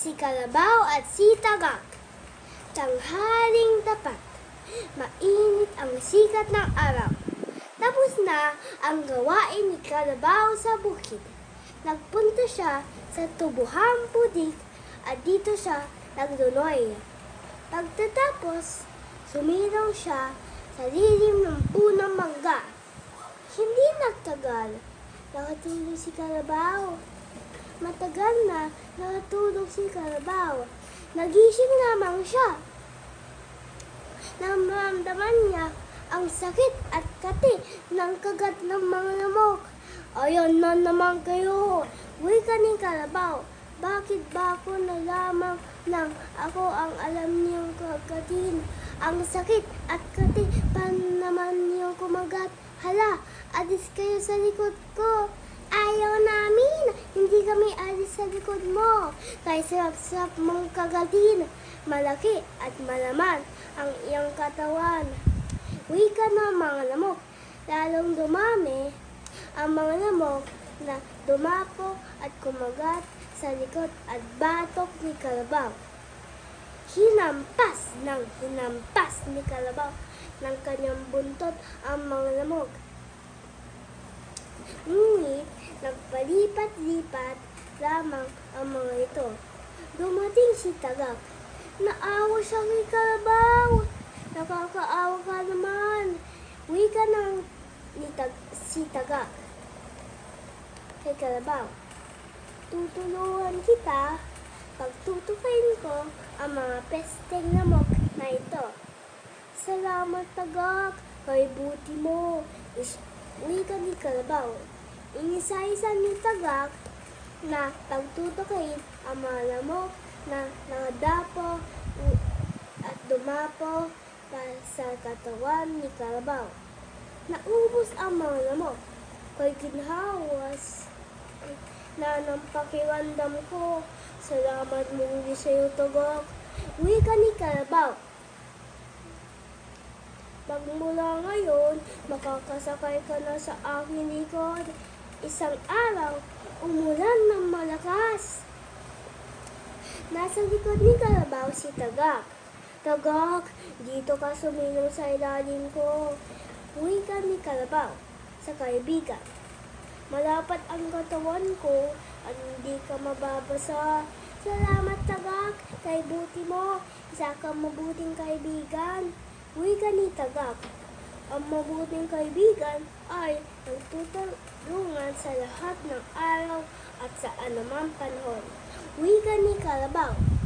si Kalabaw at si Tagak. Tanghaling tapat, mainit ang sikat ng araw. Tapos na ang gawain ni Kalabaw sa bukid. Nagpunta siya sa tubuhang putik at dito siya nagdunoy. Pagtatapos, sumirong siya sa lilim ng punong mangga. Hindi nagtagal, nakatulog si Kalabaw. Matagal na nakatulog si Kalabaw. Nagising lamang siya. Namamdaman niya ang sakit at kati ng kagat ng mga lamok. Ayan na naman kayo. Wika ni Kalabaw. Bakit ba ako na lamang nang ako ang alam niyong kagatin? Ang sakit at kati pa naman niyong kumagat. Hala, adis kayo sa likod ko. Ayaw namin. Hindi kami alis sa likod mo. Kay sarap-sarap mong kagatin. Malaki at malaman ang iyong katawan. Wika na mga lamok. Lalong dumami ang mga lamok na dumapo at kumagat sa likod at batok ni Kalabaw. Hinampas ng hinampas ni Kalabaw ng kanyang buntot ang mga lamok. Ngunit nagpalipat-lipat lamang ang mga ito. Dumating si Tagak. Naawa siya kay Kalabaw. Nakakaawa ka naman. Wika ng ni Tag si Tagak. Kay Kalabaw. Tutulungan kita pagtutukain ko ang mga pesteng lamok na ito. Salamat Tagak. Kay buti mo. Is wika ni Kalabaw. Inisa-isa ni Tagak na pagtutukain ang mga lamok na nangadapo at dumapo sa katawan ni Kalabaw. Naubos ang mga lamok. Kay ginhawas na ng pakiramdam ko. Salamat muli sa iyo, Tagak. Wika ni Kalabaw. Magmula ngayon, makakasakay ka na sa aking likod. Isang araw, umulan ng malakas. Nasa likod ni Kalabaw si Tagak. Tagak, dito ka sumilong sa ilalim ko. Uwi ka ni Kalabaw sa kaibigan. Malapat ang katawan ko at hindi ka mababasa. Salamat Tagak, kay buti mo. Isa kang mabuting kaibigan. Uwi ka ni Tagak. Ang mabuting kaibigan ay nagtutulungan sa lahat ng araw at sa anumang panahon. Uwi ka ni Kalabaw.